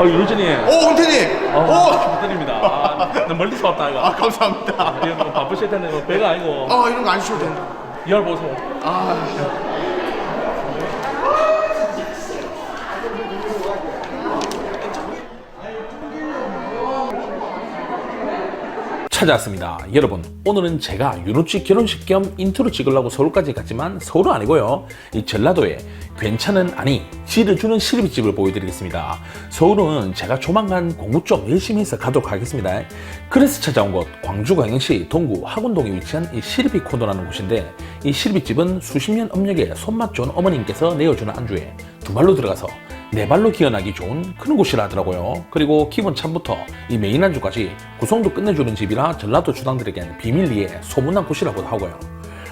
어, 유진이. 오, 은퇴님. 어, 오. 축하드립니다. 아, 나 멀리서 왔다, 이거. 아, 감사합니다. 아, 이거 뭐 바쁘실 텐데, 뭐 배가 아니고. 아, 이런 거 안 주셔도 됩니다. 열 보세요. 아, 찾아왔습니다. 여러분, 오늘은 제가 윤호치 결혼식 겸 인트로 찍으려고 서울까지 갔지만 서울은 아니고요. 이 전라도에 괜찮은 아니 지를 주는 시리비집을 보여드리겠습니다. 서울은 제가 조만간 공부 좀 열심히 해서 가도록 하겠습니다. 그래서 찾아온 곳 광주 광양시 동구 학운동에 위치한 이 시리비 코너라는 곳인데 이 시리비집은 수십 년 업력에 손맛 좋은 어머님께서 내어주는 안주에 두 발로 들어가서 네 발로 기어나기 좋은 그런 곳이라 하더라고요. 그리고 기본 참부터 이 메인 안주까지 구성도 끝내주는 집이라 전라도 주당들에겐 비밀리에 소문난 곳이라고도 하고요.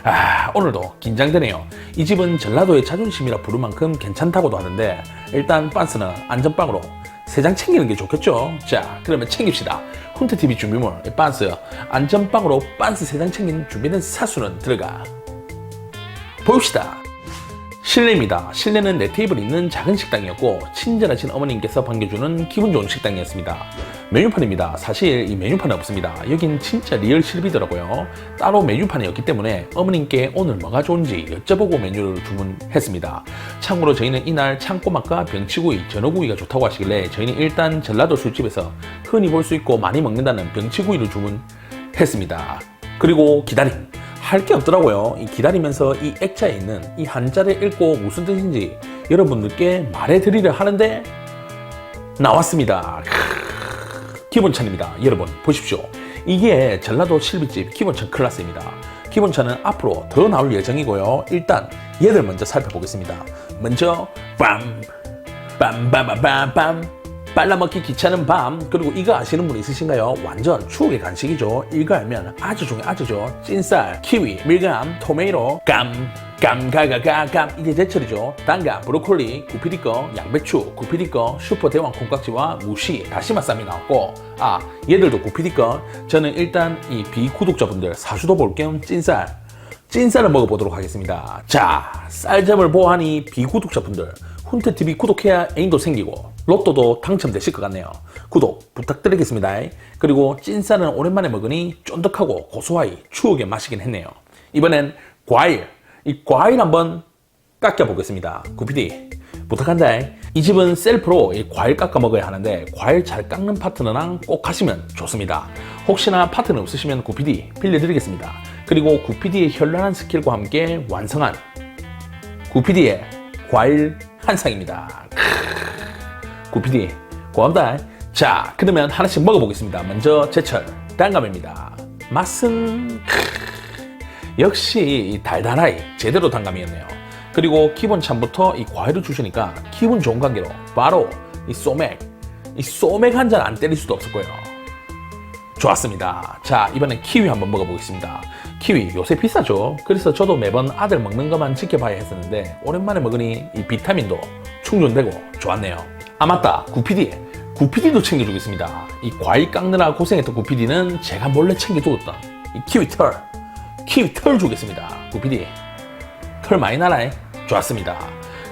아, 오늘도 긴장되네요. 이 집은 전라도의 자존심이라 부를 만큼 괜찮다고도 하는데 일단 빤스는 안전빵으로 세 장 챙기는 게 좋겠죠? 자, 그러면 챙깁시다. 훈트TV 준비물, 이 빤스, 안전빵으로 빤스 세 장 챙긴 준비된 사수는 들어가. 봅시다. 실내입니다. 실내는 네 테이블 있는 작은 식당이었고 친절하신 어머님께서 반겨주는 기분 좋은 식당이었습니다. 메뉴판입니다. 사실 이 메뉴판은 없습니다. 여긴 진짜 리얼 실비더라고요. 따로 메뉴판이 없기 때문에 어머님께 오늘 뭐가 좋은지 여쭤보고 메뉴를 주문했습니다. 참고로 저희는 이날 창고맛과 병치구이, 전어구이가 좋다고 하시길래 저희는 일단 전라도 술집에서 흔히 볼 수 있고 많이 먹는다는 병치구이를 주문했습니다. 그리고 기다림. 할 게 없더라고요. 이 기다리면서 이 액자에 있는 이 한자를 읽고 무슨 뜻인지 여러분들께 말해드리려 하는데 나왔습니다. 크으, 기본차입니다. 여러분 보십시오. 이게 전라도 실비집 기본차 클래스입니다. 기본차는 앞으로 더 나올 예정이고요. 일단 얘들 먼저 살펴보겠습니다. 먼저 빰 빰빰빰빰빰 빨라먹기 귀찮은 밤. 그리고 이거 아시는 분 있으신가요? 완전 추억의 간식이죠. 이거 알면 아주 중에 아주죠 찐쌀, 키위, 밀감, 토메이로, 감 감가가가감. 이게 제철이죠. 단감, 브로콜리, 구피디 거, 양배추, 구피디 거, 슈퍼 대왕 콩깍지와 무시, 다시마 쌈이 나왔고. 아 얘들도 구피디 거 저는 일단 이 비구독자분들 사수도 볼 겸 찐쌀 찐쌀을 먹어보도록 하겠습니다. 자, 쌀점을 보아하니 비구독자분들, 훈트TV 구독해야 애인도 생기고, 로또도 당첨되실 것 같네요. 구독 부탁드리겠습니다. 그리고 찐쌀은 오랜만에 먹으니 쫀득하고 고소하이 추억의 맛이긴 했네요. 이번엔 과일, 이 과일 한번 깎여보겠습니다. 구피디, 부탁한다. 이 집은 셀프로 이 과일 깎아 먹어야 하는데 과일 잘 깎는 파트너랑 꼭 하시면 좋습니다. 혹시나 파트너 없으시면 구피디 빌려드리겠습니다. 그리고 구피디의 현란한 스킬과 함께 완성한 구피디의 과일 한 상입니다. 크으, 구피디 고맙다. 자, 그러면 하나씩 먹어보겠습니다. 먼저 제철 단감입니다. 맛은 역시 이 달달하이 제대로 단감이었네요. 그리고 기본 참부터 이 과일을 주시니까 기분 좋은 관계로 바로 이 소맥, 이 소맥 한 잔 안 때릴 수도 없을 거예요. 좋았습니다. 자, 이번엔 키위 한번 먹어보겠습니다. 키위 요새 비싸죠? 그래서 저도 매번 아들 먹는 것만 지켜봐야 했었는데 오랜만에 먹으니 이 비타민도 충전되고 좋았네요. 아 맞다, 구피디. 구피디도 챙겨주겠습니다. 이 과일 깎느라 고생했던 구피디는 제가 몰래 챙겨두었던 이 키위 털. 키위 털 주겠습니다. 구피디. 털 많이 나라에 좋았습니다.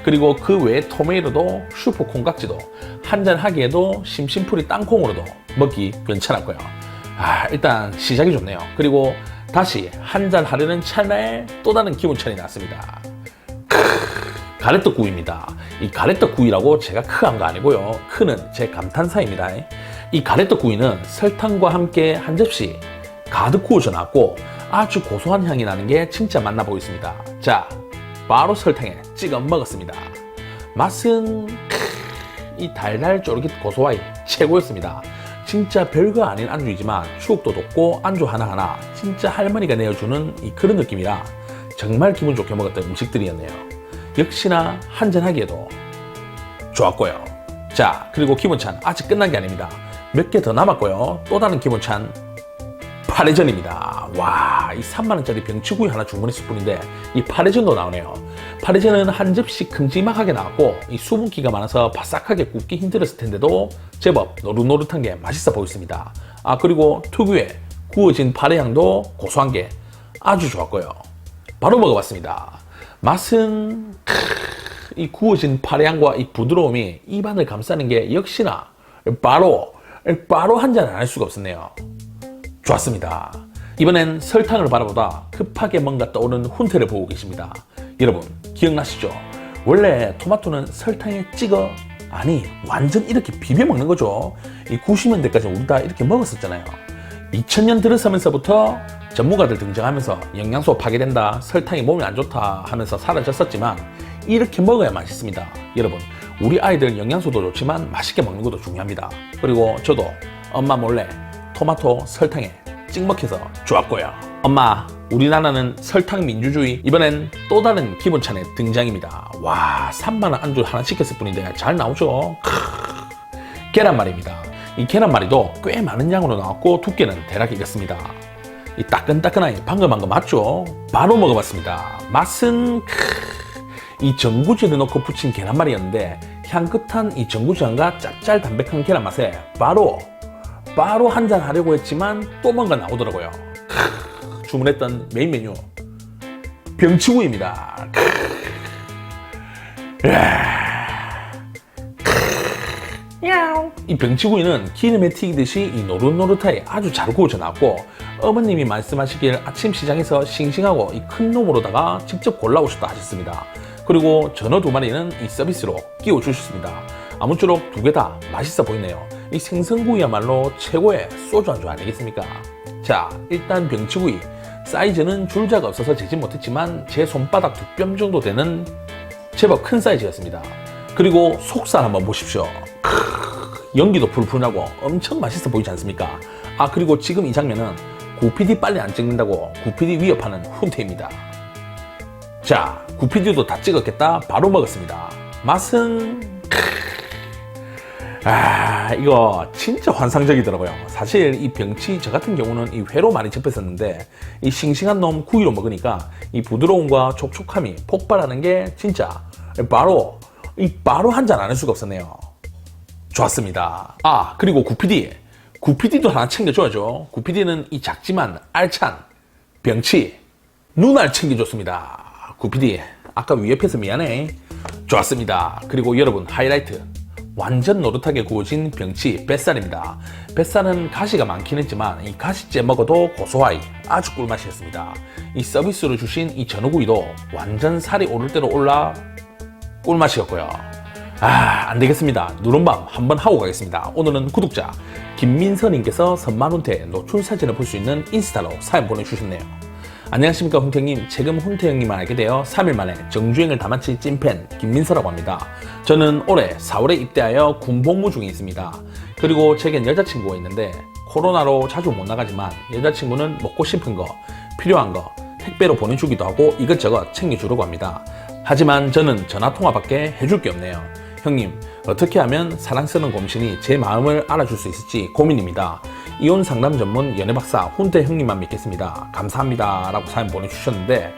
그리고 그 외에 토메이로도 슈퍼 콩깍지도 한잔 하기에도 심심풀이 땅콩으로도 먹기 괜찮았고요. 아 일단 시작이 좋네요. 그리고 다시 한잔 하려는 찰나에 또 다른 기분찬이 났습니다. 가래떡 구이입니다. 이 가래떡 구이라고 제가 크한 거 아니고요. 크는 제 감탄사입니다. 이 가래떡 구이는 설탕과 함께 한 접시 가득 구워져 나왔고 아주 고소한 향이 나는 게 진짜 맛나 보였습니다. 자, 바로 설탕에 찍어 먹었습니다. 맛은 크으, 이 달달 쫄깃 고소하이 최고였습니다. 진짜 별거 아닌 안주이지만 추억도 돋고 안주 하나하나 진짜 할머니가 내어주는 이 그런 느낌이라 정말 기분 좋게 먹었던 음식들이었네요. 역시나 한잔하기에도 좋았고요. 자, 그리고 기본찬 아직 끝난 게 아닙니다. 몇 개 더 남았고요. 또 다른 기본찬 파레전입니다. 와, 이 3만원짜리 병치구이 하나 주문했을 뿐인데, 이 파레전도 나오네요. 파레전은 한 접시 큼지막하게 나왔고, 이 수분기가 많아서 바삭하게 굽기 힘들었을 텐데도 제법 노릇노릇한 게 맛있어 보였습니다. 아, 그리고 특유의 구워진 파레 향도 고소한 게 아주 좋았고요. 바로 먹어봤습니다. 맛은, 크으, 이 구워진 파레 향과 이 부드러움이 입안을 감싸는 게 역시나 바로 바로 한 잔 안 할 수가 없었네요. 좋았습니다. 이번엔 설탕을 바라보다 급하게 뭔가 떠오른 훈태를 보고 계십니다. 여러분 기억나시죠? 원래 토마토는 설탕에 찍어 아니 완전 이렇게 비벼 먹는 거죠. 이 90년대까지 우리 다 이렇게 먹었었잖아요. 2000년 들어서면서부터 전문가들 등장하면서 영양소 파괴된다, 설탕이 몸에 안 좋다 하면서 사라졌었지만 이렇게 먹어야 맛있습니다. 여러분, 우리 아이들 영양소도 좋지만 맛있게 먹는 것도 중요합니다. 그리고 저도 엄마 몰래 토마토 설탕에 찍먹해서 좋았고요. 엄마, 우리나라는 설탕 민주주의 이번엔 또 다른 기본찬의 등장입니다. 와, 3만원 안주 하나 시켰을 뿐인데 잘 나오죠? 크으. 계란말이입니다. 이 계란말이도 꽤 많은 양으로 나왔고 두께는 대략 이렇습니다. 이 따끈따끈하니 방금 한 거 맞죠? 바로 먹어봤습니다. 맛은 크으. 이 전구지를 넣고 부친 계란말이였는데 향긋한 이 전구지향과 짭짤 담백한 계란 맛에 바로 바로 한 잔 하려고 했지만 또 뭔가 나오더라고요. 크으. 주문했던 메인 메뉴 병치구이입니다. 이 병치구이는 기름에 튀기듯이 이 노릇노릇하게 아주 잘 구워져 나왔고 어머님이 말씀하시길 아침 시장에서 싱싱하고 이 큰 놈으로다가 직접 골라오셨다 하셨습니다. 그리고 전어 두 마리는 이 서비스로 끼워 주셨습니다. 아무쪼록 두 개 다 맛있어 보이네요. 이 생선구이야말로 최고의 소주 안주 아니겠습니까? 자, 일단 병치구이 사이즈는 줄자가 없어서 재지 못했지만 제 손바닥 두 뼘 정도 되는 제법 큰 사이즈였습니다. 그리고 속살 한번 보십시오. 크으, 연기도 풀풀 나고 엄청 맛있어 보이지 않습니까? 아 그리고 지금 이 장면은 구피디 빨리 안 찍는다고 구피디 위협하는 훈태입니다. 자, 구피디도 다 찍었겠다. 바로 먹었습니다. 맛은 아 이거 진짜 환상적이더라고요. 사실 이 병치 저 같은 경우는 이 회로 많이 접했었는데 이 싱싱한 놈 구이로 먹으니까 이 부드러움과 촉촉함이 폭발하는 게 진짜 바로 이 바로 한 잔 안 할 수가 없었네요. 좋았습니다. 아 그리고 구피디 구피디도 하나 챙겨줘야죠. 구피디는 이 작지만 알찬 병치 눈알 챙겨줬습니다. 구피디 아까 위협해서 미안해. 좋았습니다. 그리고 여러분 하이라이트 완전 노릇하게 구워진 병치 뱃살입니다. 뱃살은 가시가 많긴 했지만 이 가시째 먹어도 고소하이 아주 꿀맛이었습니다. 이 서비스로 주신 이 전어구이도 완전 살이 오를 대로 올라 꿀맛이었고요. 아, 안 되겠습니다. 누른밤 한번 하고 가겠습니다. 오늘은 구독자 김민서님께서 선만훈태 노출 사진을 볼 수 있는 인스타로 사연 보내주셨네요. 안녕하십니까 훈태님. 최근 훈태형님을 알게 되어 3일 만에 정주행을 다 마친 찐팬 김민서라고 합니다. 저는 올해 4월에 입대하여 군 복무 중에 있습니다. 그리고 제겐 여자친구가 있는데 코로나로 자주 못 나가지만 여자친구는 먹고 싶은 거 필요한 거 택배로 보내주기도 하고 이것저것 챙겨주려고 합니다. 하지만 저는 전화통화밖에 해줄 게 없네요. 형님 어떻게 하면 사랑스러운 곰신이 제 마음을 알아줄 수 있을지 고민입니다 이혼 상담 전문 연애 박사 훈태 형님만 믿겠습니다. 감사합니다. 라고 사연 보내주셨는데,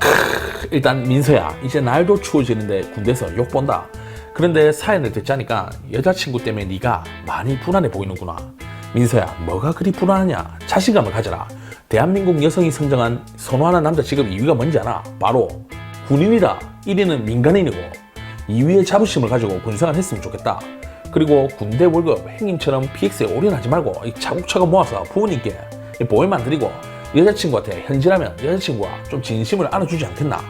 크으, 일단 민서야, 이제 날도 추워지는데 군대에서 욕 본다. 그런데 사연을 듣자니까 여자친구 때문에 네가 많이 불안해 보이는구나. 민서야, 뭐가 그리 불안하냐? 자신감을 가져라. 대한민국 여성이 선정한 선호하는 남자 직업 2위가 뭔지 알아? 바로 군인이다. 1위는 민간인이고 2위의 자부심을 가지고 군생활 했으면 좋겠다. 그리고 군대 월급 행님처럼 PX에 올인하지 말고 이 차곡차곡 모아서 부모님께 보험만 드리고 여자친구한테 현질하면 여자친구가 좀 진심을 알아주지 않겠나?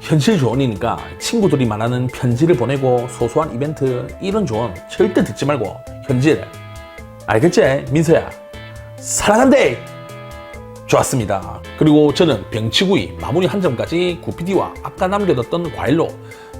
현실 조언이니까 친구들이 말하는 편지를 보내고 소소한 이벤트 이런 조언 절대 듣지 말고 현질. 알겠지 민서야? 사랑한대! 좋았습니다. 그리고 저는 병치구이 마무리 한 점까지 구피디와 아까 남겨뒀던 과일로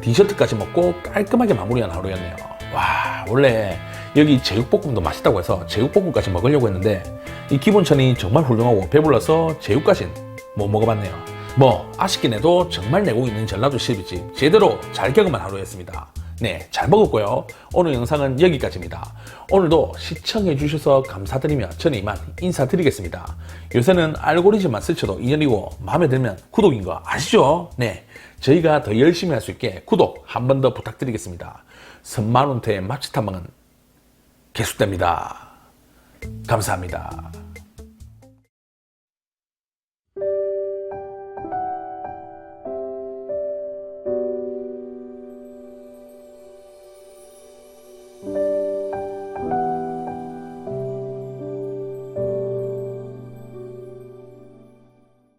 디저트까지 먹고 깔끔하게 마무리한 하루였네요. 와 원래 여기 제육볶음도 맛있다고 해서 제육볶음까지 먹으려고 했는데 이 기본천이 정말 훌륭하고 배불러서 제육까진 못 먹어봤네요. 뭐 아쉽긴 해도 정말 내고 있는 전라도 실비집 제대로 잘 경험한 하루였습니다. 네 잘 먹었고요. 오늘 영상은 여기까지입니다. 오늘도 시청해 주셔서 감사드리며 저는 이만 인사드리겠습니다. 요새는 알고리즘만 스쳐도 인연이고 마음에 들면 구독인 거 아시죠? 네 저희가 더 열심히 할 수 있게 구독 한 번 더 부탁드리겠습니다 선만원태의 맛집 탐방은 계속됩니다. 감사합니다.